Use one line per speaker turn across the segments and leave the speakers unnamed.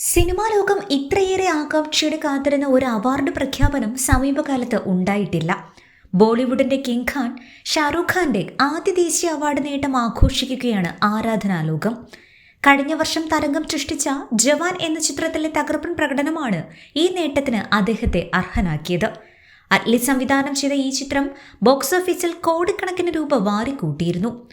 Cinema ലോകം ഇത്രയേറെ ആകാംക്ഷയുടെ കാത്തിരുന്ന ഒരു അവാർഡ് പ്രഖ്യാപനം സമീപകാലത്ത് ഉണ്ടായിട്ടില്ല. ബോളിവുഡിന്റെ കിങ് ഖാൻ ഷാറൂഖ് ഖാന്റെ ആദ്യ ദേശീയ അവാർഡ് നേട്ടം ആഘോഷിക്കുകയാണ് ആരാധനാലോകം. കഴിഞ്ഞ വർഷം തരംഗം സൃഷ്ടിച്ച ജവാൻ എന്ന ചിത്രത്തിലെ തകർപ്പൻ പ്രകടനമാണ് ഈ നേട്ടത്തിന് അദ്ദേഹത്തെ അർഹനാക്കിയത്. അറ്റ്ലി സംവിധാനം ചെയ്ത ഈ ചിത്രം ബോക്സ് ഓഫീസിൽ കോടിക്കണക്കിന് രൂപ വാരിക്കൂട്ടിയിരുന്നു.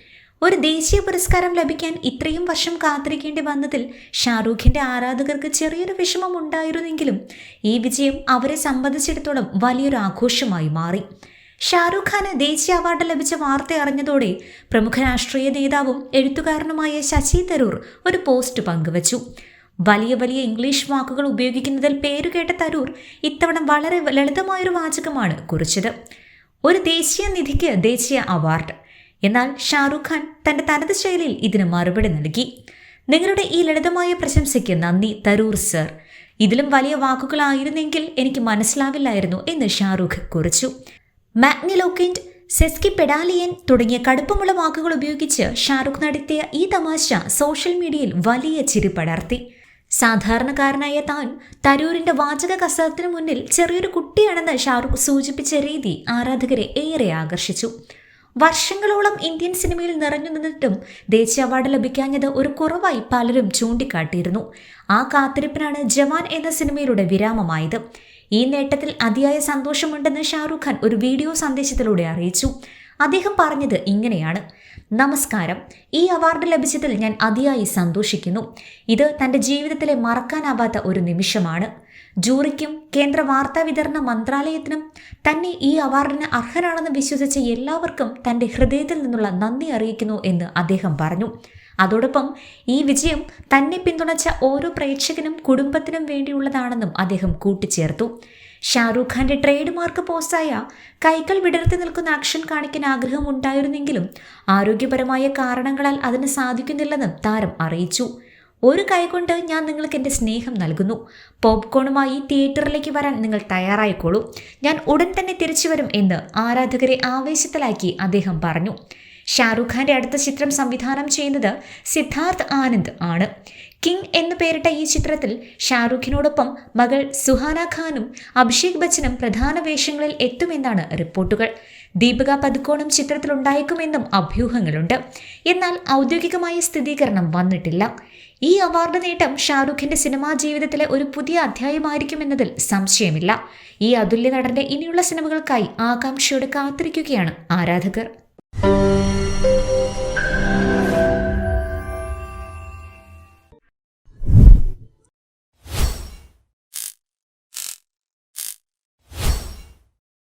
ഒരു ദേശീയ പുരസ്കാരം ലഭിക്കാൻ ഇത്രയും വർഷം കാത്തിരിക്കേണ്ടി വന്നതിൽ ഷാറൂഖിന്റെ ആരാധകർക്ക് ചെറിയൊരു വിഷമം ഉണ്ടായിരുന്നെങ്കിലും ഈ വിജയം അവരെ സംബന്ധിച്ചിടത്തോളം വലിയൊരു ആഘോഷമായി മാറി. ഷാറൂഖ് ഖാന് ദേശീയ അവാർഡ് ലഭിച്ച വാർത്ത അറിഞ്ഞതോടെ പ്രമുഖ രാഷ്ട്രീയ നേതാവും എഴുത്തുകാരനുമായ ശശി തരൂർ ഒരു പോസ്റ്റ് പങ്കുവച്ചു. വലിയ വലിയ ഇംഗ്ലീഷ് വാക്കുകൾ ഉപയോഗിക്കുന്നതിൽ പേരുകേട്ട തരൂർ ഇത്തവണ വളരെ ലളിതമായൊരു വാചകമാണ് കുറിച്ചത്. ഒരു ദേശീയ നിധിക്ക് ദേശീയ അവാർഡ്. എന്നാൽ ഷാറുഖ് ഖാൻ തന്റെ തനത് ശൈലിയിൽ ഇതിന് മറുപടി നൽകി. നിങ്ങളുടെ ഈ ലളിതമായ പ്രശംസയ്ക്ക് നന്ദി തരൂർ സർ. ഇതിലും വലിയ വാക്കുകളായിരുന്നെങ്കിൽ എനിക്ക് മനസ്സിലാവില്ലായിരുന്നു എന്ന് ഷാറുഖ് കുറിച്ചു. മാഗ്നിലോക്കിൻഡ് സെസ്കി പെഡാലിയൻ തുടങ്ങിയ കടുപ്പമുള്ള വാക്കുകൾ ഉപയോഗിച്ച് ഷാറുഖ് നടത്തിയ ഈ തമാശ സോഷ്യൽ മീഡിയയിൽ വലിയ ചിരി പടർത്തി. സാധാരണക്കാരനായ താൻ തരൂരിന്റെ വാചക കസരത്തിന് മുന്നിൽ ചെറിയൊരു കുട്ടിയാണെന്ന് ഷാറുഖ് സൂചിപ്പിച്ച രീതി ആരാധകരെ ഏറെ ആകർഷിച്ചു. വർഷങ്ങളോളം ഇന്ത്യൻ സിനിമയിൽ നിറഞ്ഞു നിന്നിട്ടും ദേശീയ അവാർഡ് ലഭിക്കാഞ്ഞത് ഒരു കുറവായി പലരും ചൂണ്ടിക്കാട്ടിയിരുന്നു. ആ കാത്തിരിപ്പിനാണ് ജവാൻ എന്ന സിനിമയിലൂടെ വിരാമമായത്. ഈ നേട്ടത്തിൽ അതിയായ സന്തോഷമുണ്ടെന്ന് ഷാറുഖ് ഖാൻ ഒരു വീഡിയോ സന്ദേശത്തിലൂടെ അറിയിച്ചു. അദ്ദേഹം പറഞ്ഞത് ഇങ്ങനെയാണ്. നമസ്കാരം. ഈ അവാർഡ് ലഭിച്ചതിൽ ഞാൻ അതിയായി സന്തോഷിക്കുന്നു. ഇത് തന്റെ ജീവിതത്തിലെ മറക്കാനാവാത്ത ഒരു നിമിഷമാണ്. ജൂറിക്കും കേന്ദ്ര വാർത്താ വിതരണ മന്ത്രാലയത്തിനും തന്നെ ഈ അവാർഡിന് അർഹനാണെന്ന് വിശ്വസിച്ച എല്ലാവർക്കും തന്റെ ഹൃദയത്തിൽ നിന്നുള്ള നന്ദി അറിയിക്കുന്നു എന്ന് അദ്ദേഹം പറഞ്ഞു. അതോടൊപ്പം ഈ വിജയം തന്നെ പിന്തുണച്ച ഓരോ പ്രേക്ഷകനും കുടുംബത്തിനും വേണ്ടിയുള്ളതാണെന്നും അദ്ദേഹം കൂട്ടിച്ചേർത്തു. ഷാറൂഖ് ഖാന്റെ ട്രേഡ് മാർക്ക് പോസ്റ്റായ കൈകൾ വിടർത്തി നിൽക്കുന്ന ആക്ഷൻ കാണിക്കാൻ ആഗ്രഹം ഉണ്ടായിരുന്നെങ്കിലും ആരോഗ്യപരമായ കാരണങ്ങളാൽ അതിന് സാധിക്കുന്നില്ലെന്നും താരം അറിയിച്ചു. ഒരു കൈകൊണ്ട് ഞാൻ നിങ്ങൾക്ക് എന്റെ സ്നേഹം നൽകുന്നു. പോപ്കോണുമായി തിയേറ്ററിലേക്ക് വരാൻ നിങ്ങൾ തയ്യാറായിക്കോളൂ. ഞാൻ ഉടൻ തന്നെ തിരിച്ചു വരും എന്ന് ആരാധകരെ ആവേശത്തിലാക്കി അദ്ദേഹം പറഞ്ഞു. ഷാറൂഖ് ഖാന്റെ അടുത്ത ചിത്രം സംവിധാനം ചെയ്യുന്നത് സിദ്ധാർത്ഥ് ആനന്ദ് ആണ്. കിങ് എന്ന് പേരിട്ട ഈ ചിത്രത്തിൽ ഷാറുഖിനോടൊപ്പം മകൾ സുഹാന ഖാനും അഭിഷേക് ബച്ചനും പ്രധാന വേഷങ്ങളിൽ എത്തുമെന്നാണ് റിപ്പോർട്ടുകൾ. ദീപിക പതുക്കോണും ചിത്രത്തിലുണ്ടായേക്കുമെന്നും അഭ്യൂഹങ്ങളുണ്ട്. എന്നാൽ ഔദ്യോഗികമായ സ്ഥിരീകരണം വന്നിട്ടില്ല. ഈ അവാർഡ് നേട്ടം ഷാറുഖിന്റെ സിനിമാ ജീവിതത്തിലെ ഒരു പുതിയ അധ്യായമായിരിക്കുമെന്നതിൽ സംശയമില്ല. ഈ അതുല്യ നടന്റെ ഇനിയുള്ള സിനിമകൾക്കായി ആകാംക്ഷയോടെ കാത്തിരിക്കുകയാണ് ആരാധകർ.